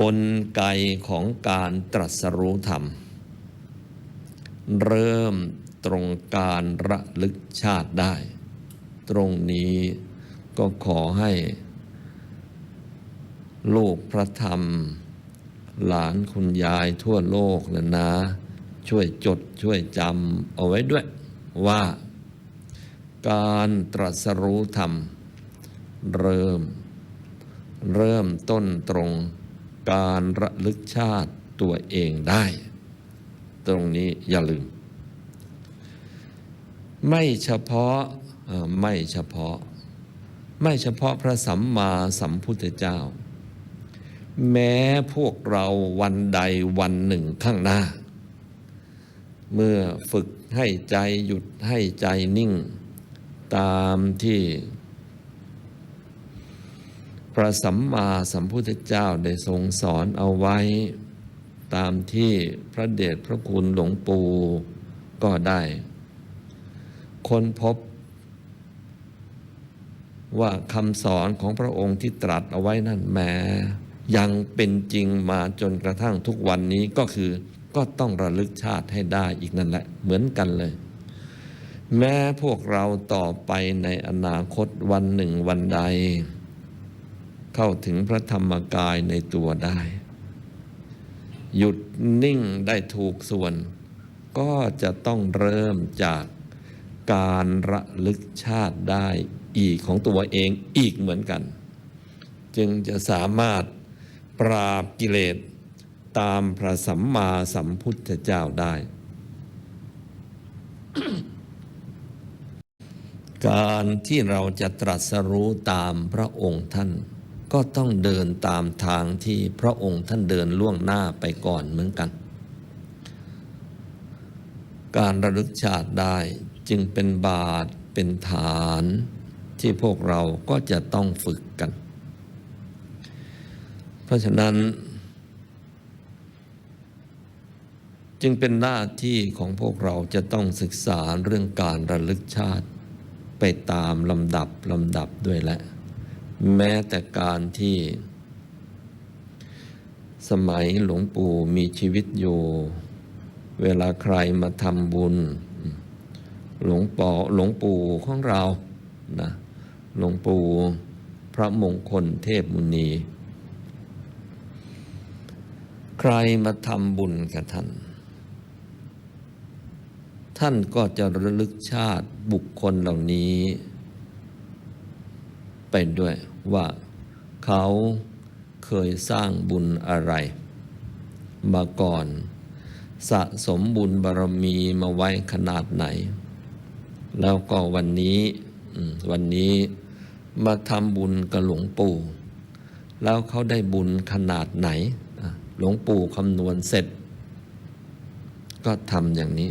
กลไกของการตรัสรู้ธรรม เริ่มตรงการระลึกชาติได้ ตรงนี้ก็ขอให้ลูกพระธรรม หลานคุณยายทั่วโลกนะนะ ช่วยจดช่วยจำเอาไว้ด้วยว่าการตรัสรู้ธรรม เริ่ม เริ่มต้นตรง การระลึกชาติตัวเองได้ ตรงนี้อย่าลืม ไม่เฉพาะไม่เฉพาะ ไม่เฉพาะพระสัมมาสัมพุทธเจ้า แม้พวกเราวันใดวันหนึ่งข้างหน้า เมื่อฝึกให้ใจหยุดให้ใจนิ่ง ตามที่ ระสัมมาสัมพุทธเจ้าได้ทรงสอนเอาไว้ ตามที่พระเดชพระคุณหลวงปู่ก็ได้ คนพบ ว่าคำสอนของพระองค์ที่ตรัสเอาไว้นั่นแม้ยังเป็นจริงมาจนกระทั่งทุกวันนี้ก็คือก็ต้องระลึกชาติให้ได้อีกนั่นแหละเหมือนกันเลย แม้พวกเราต่อไปในอนาคตวันหนึ่งวันใด เข้าถึงพระธรรมกายในตัวได้ หยุดนิ่งได้ถูกส่วน ก็จะต้องเริ่มจากการระลึกชาติได้อีกของตัวเองอีกเหมือนกัน จึงจะสามารถปราบกิเลสตามพระสัมมาสัมพุทธเจ้าได้ การที่เราจะตรัสรู้ตามพระองค์ท่าน ก็ต้องเดินตามทางที่พระองค์ท่านเดินล่วงหน้าไปก่อนเหมือนกัน การระลึกชาติได้จึงเป็นบาทเป็นฐานที่พวกเราก็จะต้องฝึกกัน เพราะฉะนั้น จึงเป็นหน้าที่ของพวกเราจะต้องศึกษาเรื่องการระลึกชาติไปตามลำดับลำดับด้วยแหละ แม้แต่การที่ สมัยหลวงปู่มีชีวิตอยู่ เวลาใครมาทำบุญ หลวงปอหลวงปู่ของเรานะหลวงปู่พระมงคลเทพมุนี ใครมาทำบุญกับท่าน ท่านก็จะระลึกชาติบุคคลเหล่านี้ ไปด้วยว่าเขาเคยสร้างบุญอะไร มาก่อน สะสมบุญบารมีมาไว้ขนาดไหน แล้วก็วันนี้วันนี้มาทำบุญกับหลวงปู่ แล้วเขาได้บุญขนาดไหน หลวงปู่คำนวณเสร็จ ก็ทำอย่างนี้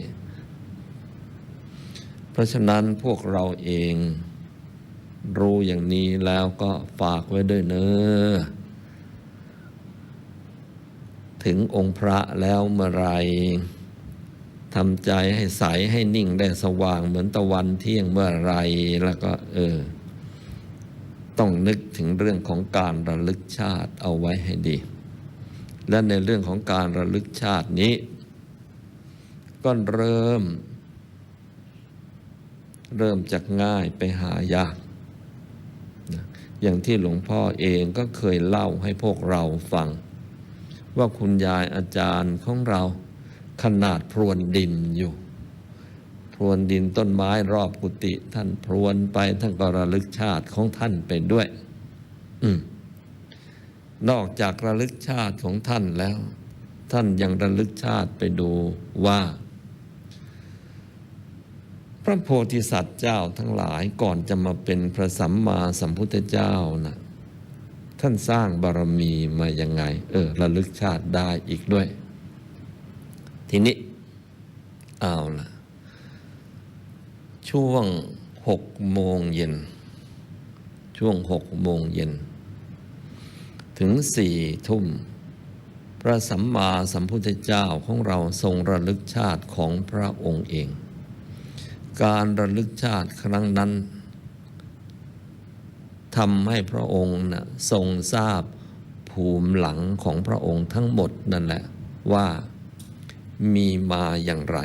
เพราะฉะนั้นพวกเราเอง รู้อย่างนี้แล้วก็ฝากไว้ด้วยเนอถึงองค์พระแล้วเมื่อไรทำใจให้ใสให้นิ่งได้สว่างเหมือนตะวันเที่ยงเมื่อไรแล้วก็เออ ต้องนึกถึงเรื่องของการระลึกชาติเอาไว้ให้ดี และในเรื่องของการระลึกชาตินี้ ก็เริ่ม เริ่มจากง่ายไปหายาก อย่างที่หลวงพ่อเองก็เคยเล่าให้พวกเราฟัง ว่าคุณยายอาจารย์ของเราขนาดพรวนดินอยู่ พรวนดินต้นไม้รอบกุฏิท่านพรวนไปท่านก็ระลึกชาติของท่านไปด้วย อืมนอกจากระลึกชาติของท่านแล้ว ท่านยังระลึกชาติไปดูว่า ระโพธิสัตว์เจ้าทั้งหลายก่อนจะมาเป็นพระสัมมาสัมพุทธเจ้านะท่านสร้างบารมีมายังไง เออระลึกชาติได้อีกด้วย ทีนี้ เอาละช่วงหกโมงเย็น ช่วงหกโมงเย็น ถึงสี่ทุ่ม พระสัมมาสัมพุทธเจ้าของเราทรงระลึกชาติของพระองค์เอง การระลึกชาติครั้งนั้นทำให้พระองค์นะทรงทราบภูมิหลังของพระองค์ทั้งหมดนั่นแหละว่ามีมาอย่างไร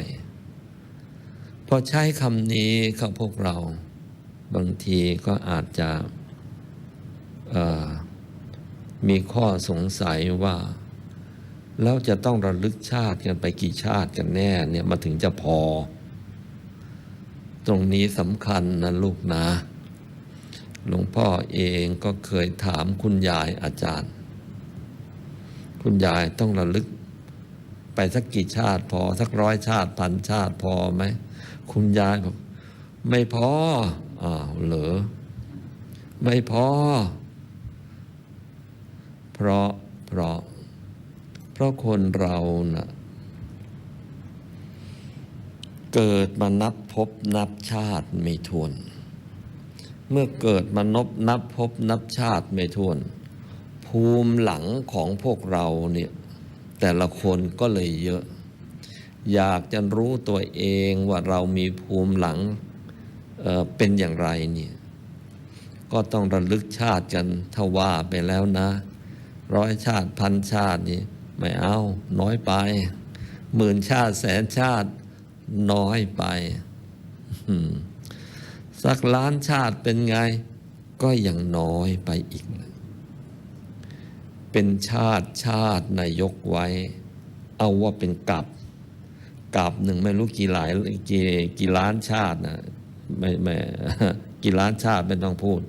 พอใช้คำนี้กับพวกเราบางทีก็อาจจะมีข้อสงสัยว่าแล้วจะต้องระลึกชาติกันไปกี่ชาติกันแน่เนี่ยมาถึงจะพอ ตรงนี้สำคัญนะลูกนะ หลวงพ่อเองก็เคยถามคุณยายอาจารย์ คุณยายต้องระลึก ไปสักกี่ชาติพอ สักร้อยชาติพันชาติพอไหม คุณยายบอกไม่พอ อ้าวเหรอ ไม่พอ เพราะเพราะ เพราะคนเรานะ่ะ เกิดมานับพบนับชาติไม่ทวน เมื่อเกิดมานบนับพบนับชาติไม่ทวน ภูมิหลังของพวกเราเนี่ยแต่ละคนก็เลยเยอะ อยากจะรู้ตัวเองว่าเรามีภูมิหลังเเป็นอย่างไรเนี่ยก็ต้องระลึกชาติกันถ้าว่าไปแล้วนะ ร้อยชาติพันชาตินี่ไม่เอาน้อยไป หมื่นชาติแสนชาติ น้อยไป สักล้านชาติเป็นไง ก็ยังน้อยไปอีก เป็นชาติชาตินายกไว้ เอาว่าเป็นกับกับหนึ่งไม่รู้กี่หลายกี่กี่ล้านชาตินะไม่ไม่กี่ล้านชาติไม่ต้องพูด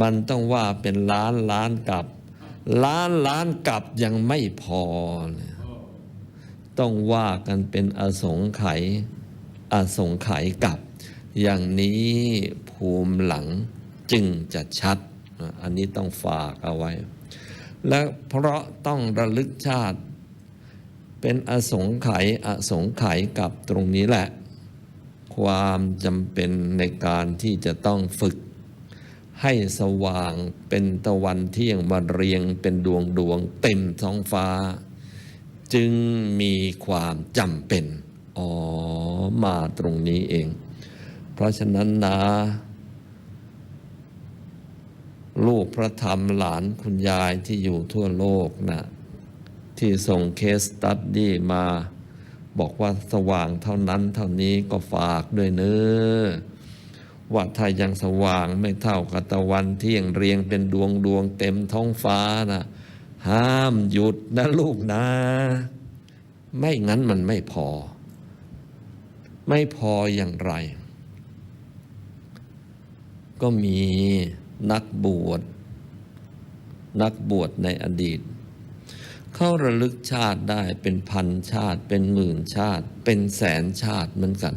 มันต้องว่าเป็นล้านล้านกับ ล้านล้านกับยังไม่พอเลย ต้องว่ากันเป็นอสงไขยอสงไขยกับ อย่างนี้ภูมิหลังจึงจะชัด อันนี้ต้องฝากเอาไว้ และเพราะต้องระลึกชาติ เป็นอสงไขยอสงไขยกับตรงนี้แหละ ความจำเป็นในการที่จะต้องฝึกให้สว่างเป็นตะวันเที่ยงมาเรียงเป็นดวงดวงเต็มท้องฟ้า จึงมีความจำเป็น อ๋อ มาตรงนี้เอง เพราะฉะนั้นนะ ลูกพระธรรมหลานคุณยายที่อยู่ทั่วโลกนะที่ส่งเคสตัดดี้มา บอกว่าสว่างเท่านั้นเท่านี้ก็ฝากด้วยเนื้อว่าถ้ายังสว่างไม่เท่ากับตะวันเที่ยงเรียงเป็นดวงดวงเต็มท้องฟ้าน่ะ ห้ามหยุดนะลูกนะ ไม่งั้นมันไม่พอ ไม่พออย่างไร ก็มีนักบวช นักบวชในอดีต เขาระลึกชาติได้เป็นพันชาติ เป็นหมื่นชาติ เป็นแสนชาติเหมือนกัน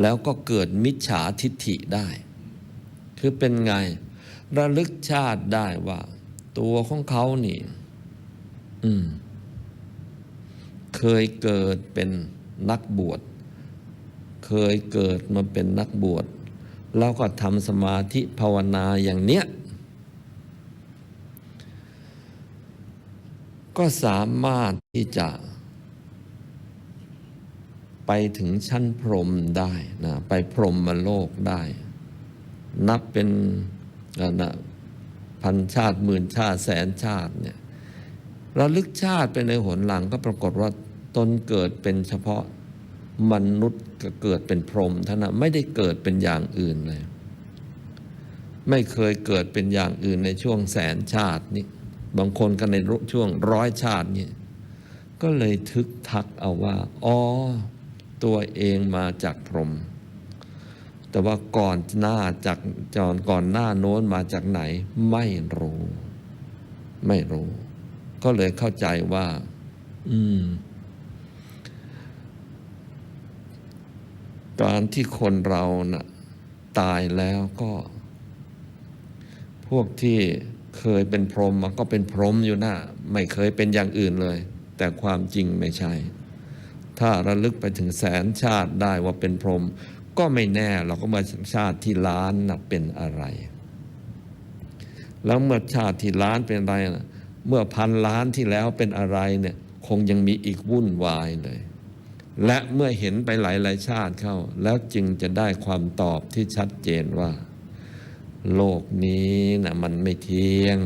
แล้วก็เกิดมิจฉาทิฏฐิได้ คือเป็นไง ระลึกชาติได้ว่า ตัวของเขานี่ อืม เคยเกิดเป็นนักบวช เคยเกิดมาเป็นนักบวช แล้วก็ทำสมาธิภาวนาอย่างเนี้ย ก็สามารถที่จะ ไปถึงชั้นพรหมได้นะ ไปพรหมโลกได้ นับเป็นนะ พันชาติหมื่นชาติแสนชาติเนี่ยระลึกชาติไปในหนหลังก็ปรากฏว่าตนเกิดเป็นเฉพาะมนุษย์ก็เกิดเป็นพรหมท่านั้นไม่ได้เกิดเป็นอย่างอื่นเลย ไม่เคยเกิดเป็นอย่างอื่นในช่วงแสนชาตินี้บางคนก็ในช่วงร้อยชาตินี่ก็เลยทึกทักเอาว่าอ๋อตัวเองมาจากพรหม แต่ว่าก่อนหน้าจากจอนก่อนหน้าโน้นมาจากไหนไม่รู้ ไม่รู้ ก็เลยเข้าใจว่า อืม การที่คนเรานะ่ะตายแล้วก็ พวกที่เคยเป็นพรหมก็เป็นพรหมอยู่หน้าไม่เคยเป็นอย่างอื่นเลย แต่ความจริงไม่ใช่ ถ้าระลึกไปถึงแสนชาติได้ว่าเป็นพรหม ก็ไม่แน่เราก็มาชาติที่ล้านนะเป็นอะไร แล้วเมื่อชาติที่ล้านเป็นอะไรนะเมื่อพันล้านที่แล้วเป็นอะไรเนี่ยคงยังมีอีกวุ่นวายเลย และเมื่อเห็นไปหลายๆชาติเข้า แล้วจึงจะได้ความตอบที่ชัดเจนว่า โลกนี้นะมันไม่เที่ยง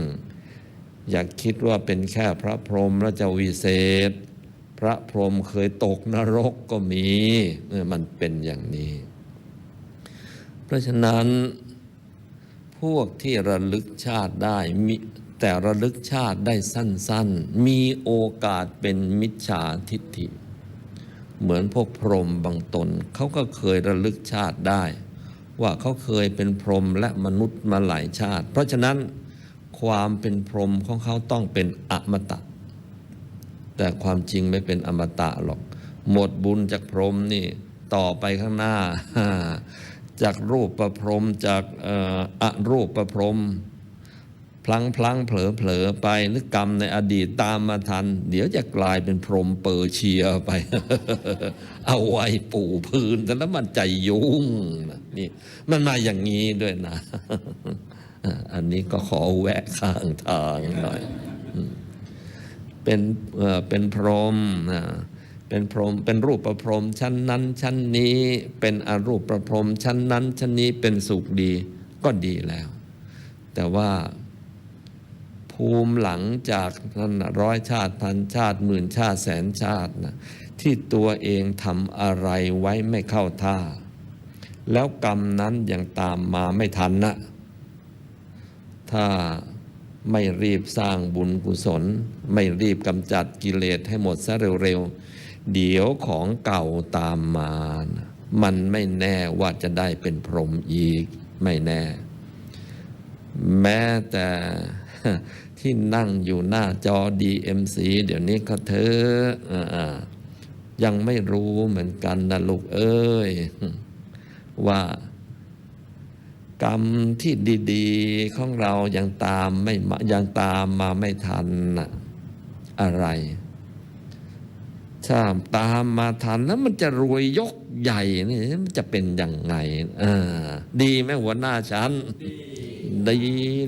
อย่าคิดว่าเป็นแค่พระพรหมแล้วจะวิเศษ พระพรหมเคยตกนรกก็มีเออมันเป็นอย่างนี้ เพราะฉะนั้นพวกที่ระลึกชาติได้มีแต่ระลึกชาติได้สั้น ๆ มีโอกาสเป็นมิจฉาทิฏฐิ เหมือนพวกพรหมบางตน เขาก็เคยระลึกชาติได้ ว่าเขาเคยเป็นพรหมและมนุษย์มาหลายชาติ เพราะฉะนั้นความเป็นพรหมของเขาต้องเป็นอมตะ แต่ความจริงไม่เป็นอมตะหรอก หมดบุญจากพรหมนี่ต่อไปข้างหน้า จากรูปประพรมจากอ่ออรูปประพรมพลังพลังเผลอเผลอไปหรือกรรมในอดีตตามมาทัน เดี๋ยวจะกลายเป็นพรหมเปอร์เชียไป เอาไว้ปูพื้นแต่แล้วมันใจยุ่งนี่มันมาอย่างนี้ด้วยนะ อันนี้ก็ขอแวะข้างทางหน่อย เป็นเอ่อเป็นพรหมนะ เป็นพรหมเป็นรูปประพรหมชั้นนั้น ชั้นนี้ เป็นอรูปประพรหมชั้นนั้น ชั้นนี้เป็นสุขดีก็ดีแล้ว แต่ว่าภูมิหลังจากนั้นร้อยชาติพันชาติหมื่นชาติแสนชาตินะที่ตัวเองทำอะไรไว้ไม่เข้าท่า แล้วกรรมนั้นยังตามมาไม่ทันนะถ้าไม่รีบสร้างบุญกุศล ไม่รีบกำจัดกิเลสให้หมดซะเร็วๆ เดี๋ยวของเก่าตามมานะมันไม่แน่ว่าจะได้เป็นพรหมอีก ไม่แน่ แม้แต่ที่นั่งอยู่หน้าจอ DMC เดี๋ยวนี้ก็เธออยังไม่รู้เหมือนกันนะลูกเอ้ย ว่ากรรมที่ดีๆของเรายังตามไม่ยังตามมาไม่ทันน่ะอะไร ถ้าตามมาทันแล้วมันจะรวยยกใหญ่นี่มันจะเป็นยังไงอ่าดีไหมหัวหน้าฉัน ดี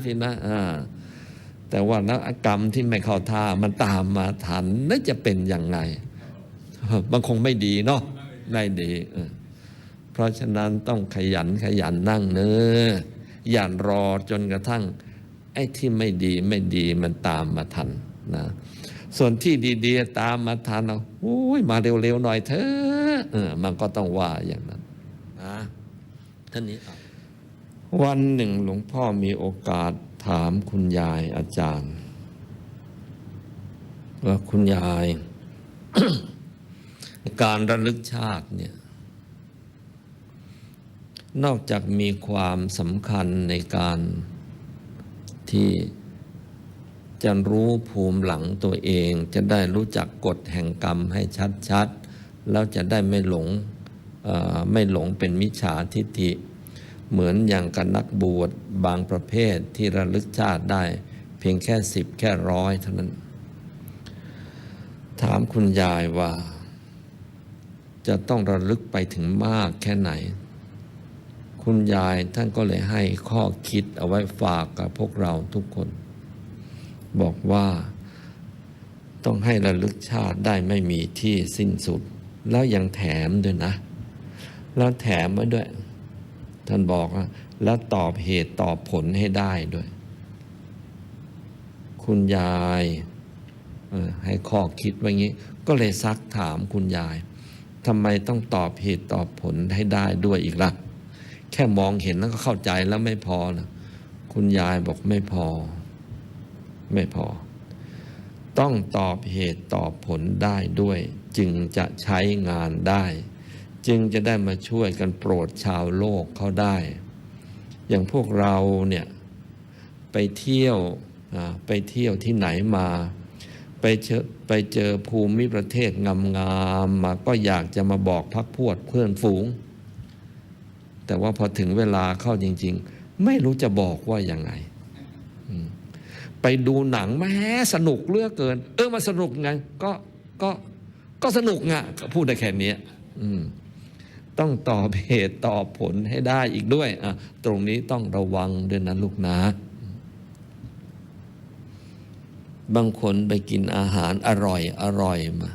สินะอ่าแต่ว่านักกรรมที่ไม่เข้าท่ามันตามมาทันน่าจะเป็นยังไง มันคงไม่ดีเนาะไม่ดีเพราะฉะนั้นต้องขยันขยันนั่งเนื้ออย่ารอจนกระทั่ง ไอ้ที่ไม่ดีไม่ดีมันตามมาทันนะ ส่วนที่ดีๆตามมาทันเอาโอ้ยมาเร็วๆหน่อยเถอะเออมันก็ต้องว่าอย่างนั้นนะท่านนี้เอาวันหนึ่งหลวงพ่อมีโอกาสถามคุณยายอาจารย์ ว่าคุณยาย การระลึกชาติเนี่ย นอกจากมีความสำคัญในการที่ จะรู้ภูมิหลังตัวเอง จะได้รู้จักกฎแห่งกรรมให้ชัดๆ แล้วจะได้ไม่หลงไม่หลงเป็นมิจฉาทิฏฐิ เหมือนอย่างกับนักบวชบางประเภทที่ระลึกชาติได้ เพียงแค่สิบแค่ร้อยเท่านั้น ถามคุณยายว่า จะต้องระลึกไปถึงมากแค่ไหน คุณยายท่านก็เลยให้ข้อคิดเอาไว้ฝากกับพวกเราทุกคน บอกว่าต้องให้ระลึกชาติได้ไม่มีที่สิ้นสุด แล้วยังแถมด้วยนะ แล้วแถมไว้ด้วย ท่านบอกว่าแล้วตอบเหตุตอบผลให้ได้ด้วย คุณยายให้ข้อคิดไว้งี้ ก็เลยซักถามคุณยายทำไมต้องตอบเหตุตอบผลให้ได้ด้วยอีกล่ะ แค่มองเห็นแล้วก็เข้าใจแล้วไม่พอนะคุณยายบอกไม่พอ ไม่พอ ต้องตอบเหตุตอบผลได้ด้วย จึงจะใช้งานได้ จึงจะได้มาช่วยกันโปรดชาวโลกเขาได้ อย่างพวกเราเนี่ยไปเที่ยวไปเที่ยวที่ไหนมา ไปเจอไปเจอภูมิประเทศงามๆมาก็อยากจะมาบอกพักพวดเพื่อนฝูง แต่ว่าพอถึงเวลาเข้าจริง ๆ ไม่รู้จะบอกว่ายังไง ไปดูหนังแม้สนุกเลือกเกิน เออมาสนุกไงก็ก็ก็สนุกไงก็พูดได้แค่นี้ต้องตอบเหตุตอบผลให้ได้อีกด้วยอะตรงนี้ต้องระวังด้วยนะลูกนะ บางคนไปกินอาหารอร่อยอร่อยมา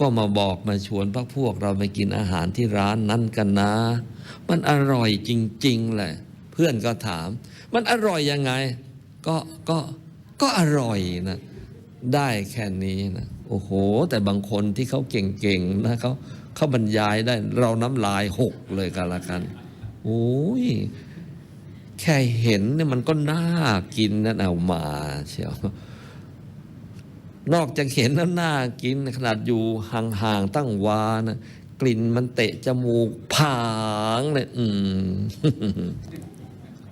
ก็มาบอกมาชวนพวกพวกเราไปกินอาหารที่ร้านนั้นกันนะ มันอร่อยจริง ๆ แหละ เพื่อนก็ถาม มันอร่อยยังไง ก็ก็ก็อร่อยนะได้แค่นี้นะโอ้โห แต่บางคนที่เขาเก่งๆนะเขาเขาบรรยายได้เราน้ำลายหกเลยกันละกันโอ้ยแค่เห็นเนี่ยมันก็น่ากินนะเอามาเชียวนอกจากเห็นแล้วน่ากินขนาดอยู่ห่างๆตั้งวานะกลิ่นมันเตะจมูกผางเลยอืม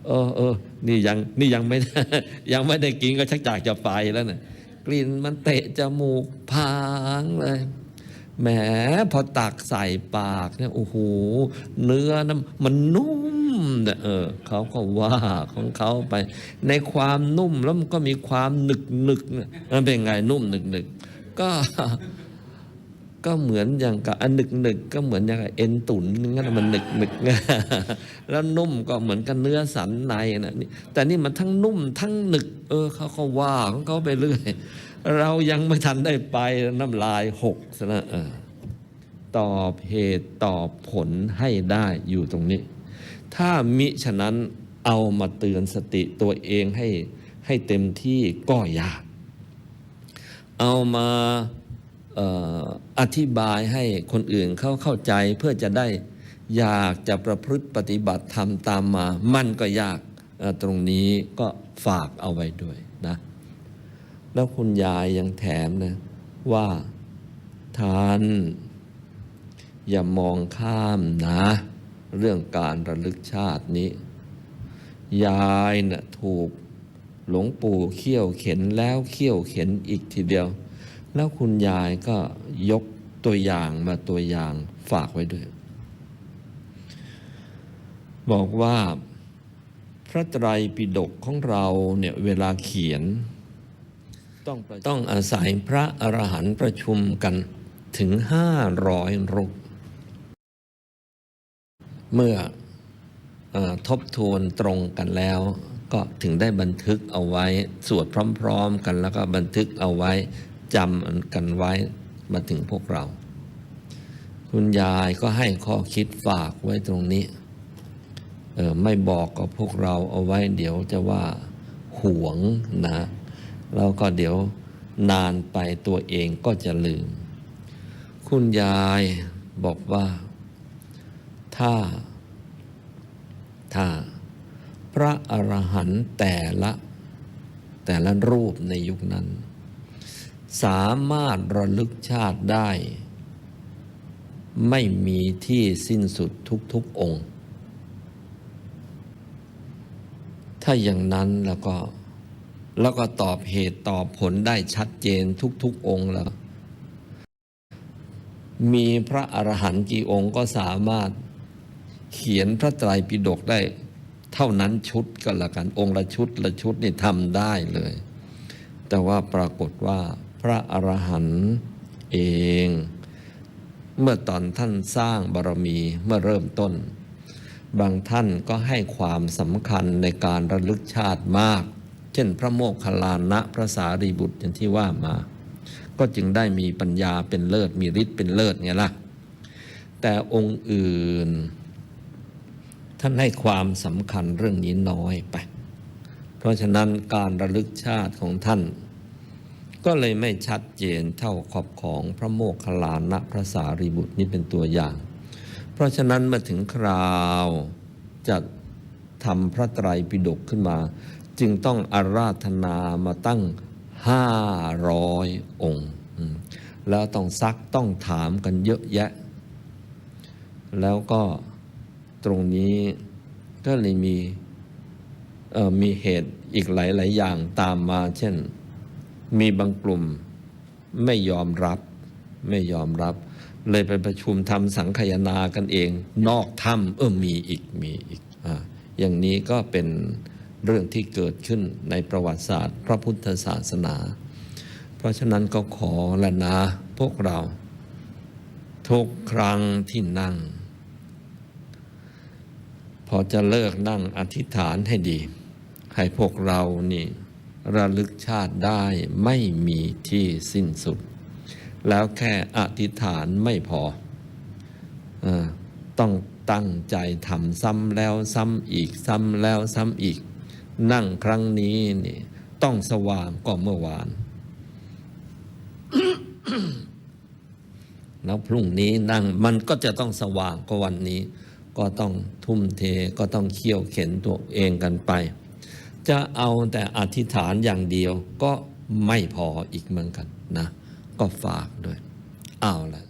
เออเออนี่ยังนี่ยังไม่ยังไม่ได้กินก็ชักจากจะไปแล้วเนี่ยกลิ่นมันเตะจมูกผางเลยแหมพอตักใส่ปากเนี่ยโอ้โหเนื้อน้ำมันนุ่มเนี่ยเออเขาก็ว่าของเขาไป ในความนุ่มแล้วมันก็มีความหนึกหนึกๆเนี่ยมันเป็นไงนุ่มหนึกหนึกก็ ก็เหมือนอย่างกับอันหนึกหนึกๆก็เหมือนอย่างกับเอ็นตุ๋นงั้นนะมันหนึกหนึกๆแล้วนุ่มก็เหมือนกับเนื้อสันในนะนี่แต่นี่มันทั้งนุ่มทั้งหนึก เออเขาก็ว่าของเขาไปเรื่อยเรายังไม่ทันได้ไปน้ำลายหกซะนะเออตอบเหตุตอบผลให้ได้อยู่ตรงนี้ ถ้ามิฉะนั้นเอามาเตือนสติตัวเองให้ให้เต็มที่ก็ยาก เอามาเอธิบายให้คนอื่นเขาเข้าใจเพื่อจะได้อยากจะประพฤติปฏิบัติธรรมตามมา มันก็ยากตรงนี้ก็ฝากเอาไว้ด้วยนะ แล้วคุณยายยังแถมนะว่าท่านอย่ามองข้ามนะ เรื่องการระลึกชาตินี้ ยายน่ะถูกหลวงปู่เขี่ยวเข็นแล้วเขี่ยวเข็นอีกทีเดียว แล้วคุณยายก็ยกตัวอย่างมาตัวอย่างฝากไว้ด้วย บอกว่าพระไตรปิฎกของเราเนี่ยเวลาเขียน ต้องต้องอาศัยพระอรหันต์ประชุมกันถึงห้าร้อยรูปเมื่ออทบทวนตรงกันแล้ว ก็ถึงได้บันทึกเอาไว้ สวดพร้อม ๆ กันแล้วก็บันทึกเอาไว้ จำกันไว้มาถึงพวกเรา คุณยายก็ให้ข้อคิดฝากไว้ตรงนี้เออไม่บอกกับพวกเราเอาไว้ เดี๋ยวจะว่าหวงนะแล้วก็เดี๋ยวนานไปตัวเองก็จะลืม คุณยายบอกว่า ถ้า ถ้า พระอรหันต์แต่ละ แต่ละรูปในยุคนั้น สามารถระลึกชาติได้ ไม่มีที่สิ้นสุดทุกๆองค์ ถ้าอย่างนั้นแล้วก็แล้วก็ตอบเหตุตอบผลได้ชัดเจนทุกๆองค์แล้ว มีพระอรหันต์กี่องค์ก็สามารถเขียนพระไตรปิฎกได้ เท่านั้นชุดก็แล้วกันองค์ละชุดละชุดนี่ทำได้เลย แต่ว่าปรากฏว่า พระอรหันต์เอง เมื่อตอนท่านสร้างบารมีเมื่อเริ่มต้น บางท่านก็ให้ความสำคัญในการระลึกชาติมาก เช่นพระโมคคัลลานะพระสารีบุตรอย่างที่ว่ามา ก็จึงได้มีปัญญาเป็นเลิศมีฤทธิ์เป็นเลิศไงล่ะ แต่องค์อื่น ท่านให้ความสำคัญเรื่องนี้น้อยไป เพราะฉะนั้นการระลึกชาติของท่าน ก็เลยไม่ชัดเจนเท่าขอบของพระโมคคัลลานะพระสารีบุตรนี่เป็นตัวอย่าง เพราะฉะนั้นเมื่อถึงคราวจะทำพระไตรปิฎกขึ้นมา จึงต้องอาราธนามาตั้งห้าร้อยองค์ แล้วต้องซักต้องถามกันเยอะแยะ แล้วก็ตรงนี้ก็เลยมีมีเหตุอีกหลาย ๆ อย่างตามมาเช่น มีบางกลุ่มไม่ยอมรับ ไม่ยอมรับ เลยไปประชุมทำสังคายนากันเอง นอกถ้ำเออมีอีกมีอีกอ่าอย่างนี้ก็เป็นเรื่องที่เกิดขึ้นในประวัติศาสตร์ พระพุทธศาสนา เพราะฉะนั้นก็ขอละนะพวกเรา ทุกครั้งที่นั่ง พอจะเลิกนั่งอธิษฐานให้ดี ให้พวกเรานี่ ระลึกชาติได้ไม่มีที่สิ้นสุด แล้วแค่อธิษฐานไม่พออต้องตั้งใจทำซ้ำแล้วซ้ำอีกซ้ำแล้วซ้ำอีก นั่งครั้งนี้นี่ต้องสว่างก็เมื่อวาน แล้วพรุ่งนี้นั่งมันก็จะต้องสว่างกว่าวันนี้ ก็ต้องทุ่มเทก็ต้องเคี่ยวเข็นตัวเองกันไป จะเอาแต่อธิษฐานอย่างเดียวก็ไม่พออีกเหมือนกันนะ ก็ฝากด้วย เอาละ